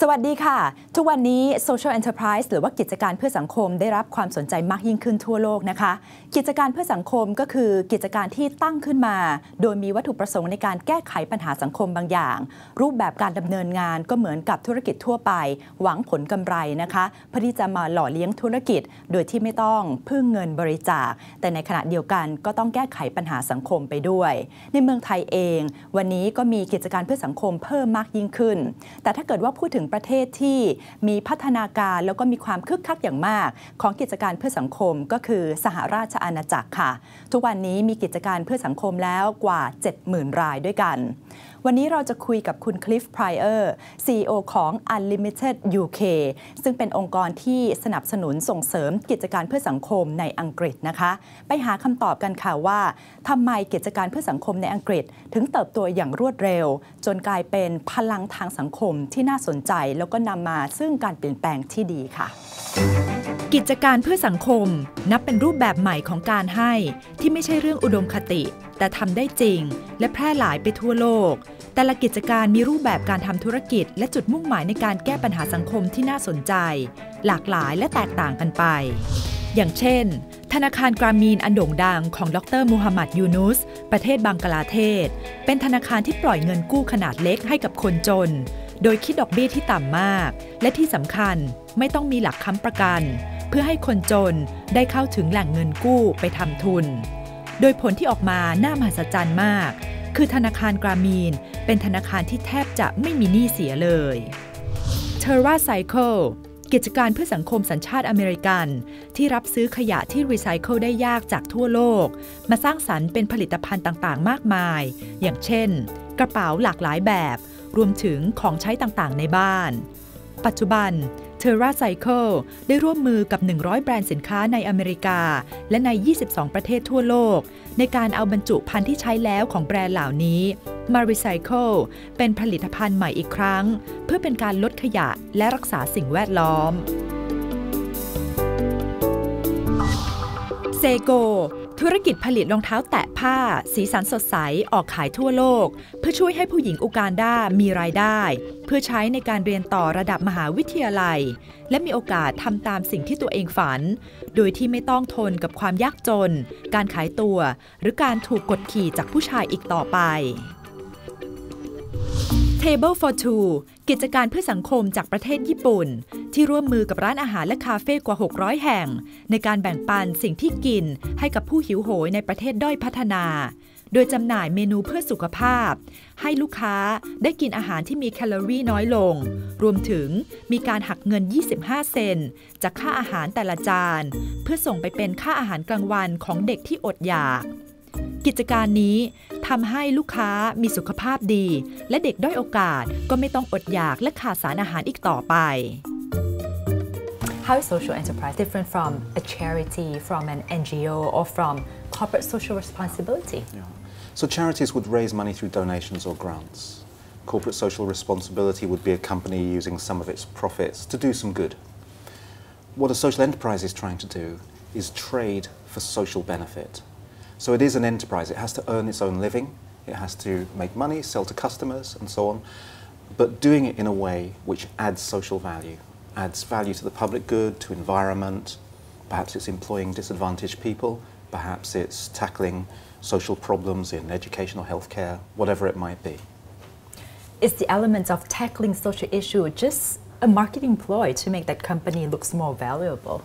สวัสดีค่ะ ทุกวันนี้ Social Enterprise หรือว่ากิจการเพื่อสังคมได้รับความสนใจมากยิ่งขึ้นทั่วโลกนะคะ กิจการเพื่อสังคมก็คือกิจการที่ตั้งขึ้นมา โดยมีวัตถุประสงค์ในการแก้ไขปัญหาสังคมบางอย่าง รูปแบบการดำเนินงานก็เหมือนกับธุรกิจทั่วไป หวังผลกำไรนะคะเพื่อที่จะมาหล่อเลี้ยงธุรกิจ โดยที่ไม่ต้องพึ่งเงินบริจาค แต่ในขณะเดียวกันก็ต้องแก้ไขปัญหาสังคมไปด้วย ในเมืองไทยเอง วันนี้ก็มีกิจการเพื่อสังคมเพิ่มมากยิ่งขึ้น แต่ถ้าเกิดว่าพูดถึงประเทศที่มีพัฒนาการแล้วก็มีความคึกคักอย่างมาก ของกิจการเพื่อสังคมก็คือสหราชอาณาจักรค่ะ ทุกวันนี้มีกิจการเพื่อสังคมแล้วกว่า 70,000 รายด้วยกัน วันนี้เราจะคุยกับคุณคลิฟไพรเออร์ CEO ของ Unlimited UK ซึ่งเป็นองค์กรที่สนับสนุนส่งเสริมกิจการเพื่อสังคมในอังกฤษนะคะ ไปหาคำตอบกันค่ะว่าทำไมกิจการเพื่อสังคมในอังกฤษ ถึงเติบโตอย่างรวดเร็ว จนกลายเป็นพลังทางสังคมที่น่าสนใจ แล้วก็นำมาซึ่งการเปลี่ยนแปลงที่ดีค่ะ กิจการเพื่อสังคม นับเป็นรูปแบบใหม่ของการให้ที่ไม่ใช่เรื่องอุดมคติ แต่ทำได้จริง และแพร่หลายไปทั่วโลก แต่ละกิจการมีรูปแบบการทำธุรกิจ และจุดมุ่งหมายในการแก้ปัญหาสังคมที่น่าสนใจ หลากหลายและแตกต่างกันไป อย่างเช่น ธนาคารกรามีนอันโด่งดังของดรมูฮัมหมัดยูนุส ประเทศบังกลาเทศ เป็นธนาคารที่ปล่อยเงินกู้ขนาดเล็กให้กับคนจน โดยคิดดอกเบี้ยที่ต่ำมาก และที่สำคัญไม่ต้องมีหลักค้ำประกัน เพื่อให้คนจนได้เข้าถึงแหล่งเงินกู้ไปทำทุน โดยผลที่ออกมาน่ามหัศจรรย์มาก คือธนาคารกรามีน เป็นธนาคารที่แทบจะไม่มีหนี้เสียเลย t e r r a Cycle กิจการเพื่อสังคมสัญชาติอเมริกัน ที่รับซื้อขยะที่รีไซเคิลได้ยากจากทั่วโลก มาสร้างสรรค์เป็นผลิตภัณฑ์ต่างๆ มากมาย อย่างเช่น กระเป๋าหลากหลายแบบ รวมถึงของใช้ต่างๆ ในบ้าน ปัจจุบัน t e r r a Cycle ได้ร่วมมือกับ 100 แบรนด์สินค้าในอเมริกา และใน 22 ประเทศทั่วโลก ในการเอาบรรจุภัณฑ์ที่ใช้แล้วของแบรนด์เหล่านี้มารีไซเคิลเป็นผลิตภัณฑ์ใหม่อีกครั้ง เพื่อเป็นการลดขยะและรักษาสิ่งแวดล้อมเซโก ธุรกิจผลิตรองเท้าแตะผ้า สีสันสดใส ออกขายทั่วโลก เพื่อช่วยให้ผู้หญิงอูกานดามีรายได้ เพื่อใช้ในการเรียนต่อระดับมหาวิทยาลัย และมีโอกาสทำตามสิ่งที่ตัวเองฝัน โดยที่ไม่ต้องทนกับความยากจน การขายตัว หรือการถูกกดขี่จากผู้ชายอีกต่อไป Table for Two กิจการเพื่อสังคมจากประเทศญี่ปุ่น ที่ร่วมมือกับร้านอาหารและคาเฟ่กว่า 600 แห่ง ในการแบ่งปันสิ่งที่กินให้กับผู้หิวโหยในประเทศด้อยพัฒนา โดยจำหน่ายเมนูเพื่อสุขภาพ ให้ลูกค้าได้กินอาหารที่มีแคลอรี่น้อยลง รวมถึงมีการหักเงิน 25 เซนจากค่าอาหารแต่ละจาน เพื่อส่งไปเป็นค่าอาหารกลางวันของเด็กที่อดอยากกิจการนี้ ทำให้ลูกค้ามีสุขภาพดี และเด็กด้อยโอกาสก็ไม่ต้องอดอยากและขาดสารอาหารอีกต่อไป How is social enterprise different from a charity, from an NGO, or from corporate social responsibility? Yeah. So charities would raise money through donations or grants. Corporate social responsibility would be a company using some of its profits to do some good. What a social enterprise is trying to do is trade for social benefit. So it is an enterprise. It has to earn its own living. It has to make money, sell to customers, and so on. But doing it in a way which adds social value, adds value to the public good, to environment. Perhaps it's employing disadvantaged people. Perhaps it's tackling social problems in education or healthcare, whatever it might be. Is the element of tackling social issue just a marketing ploy to make that company looks more valuable?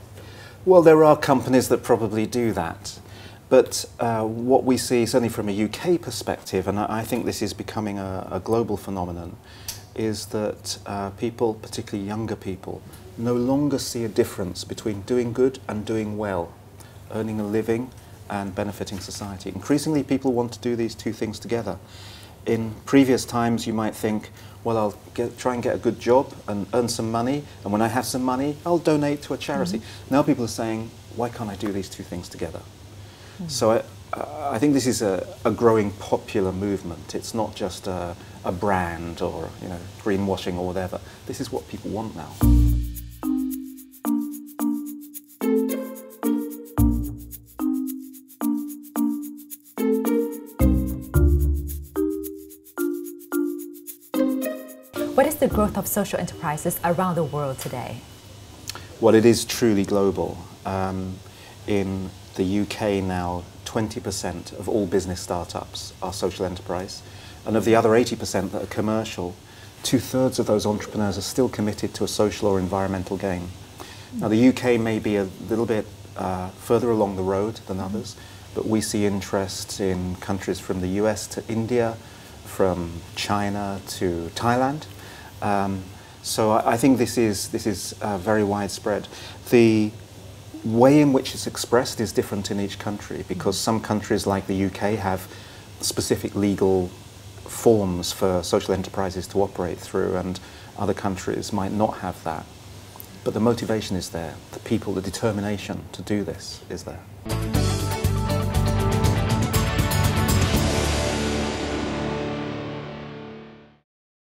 Well, there are companies that probably do that. But uh, what we see, certainly from a UK perspective, and I, I think this is becoming a, a global phenomenon, is that uh, people, particularly younger people, no longer see a difference between doing good and doing well, earning a living and benefiting society. Increasingly, people want to do these two things together. In previous times, you might think, well, I'll get, try and get a good job and earn some money, and when I have some money, I'll donate to a charity. Mm-hmm. Now people are saying, why can't I do these two things together? So I, I think this is a, a, growing popular movement. It's not just a, a brand or you know greenwashing or whatever. This is what people want now. What is the growth of social enterprises around the world today? Well, it is truly global. Um, in the UK now, 20% of all business startups are social enterprise. And of the other 80% that are commercial, two thirds of those entrepreneurs are still committed to a social or environmental gain. Now, the UK may be a little bit uh, further along the road than others, but we see interest in countries from the US to India, from China to Thailand. Um, so I, I, think this is, this is uh, very widespread. The way in which it's expressed is different in each country because some countries like the UK have specific legal forms for social enterprises to operate through and other countries might not have that. But the motivation is there, the people, the determination to do this is there.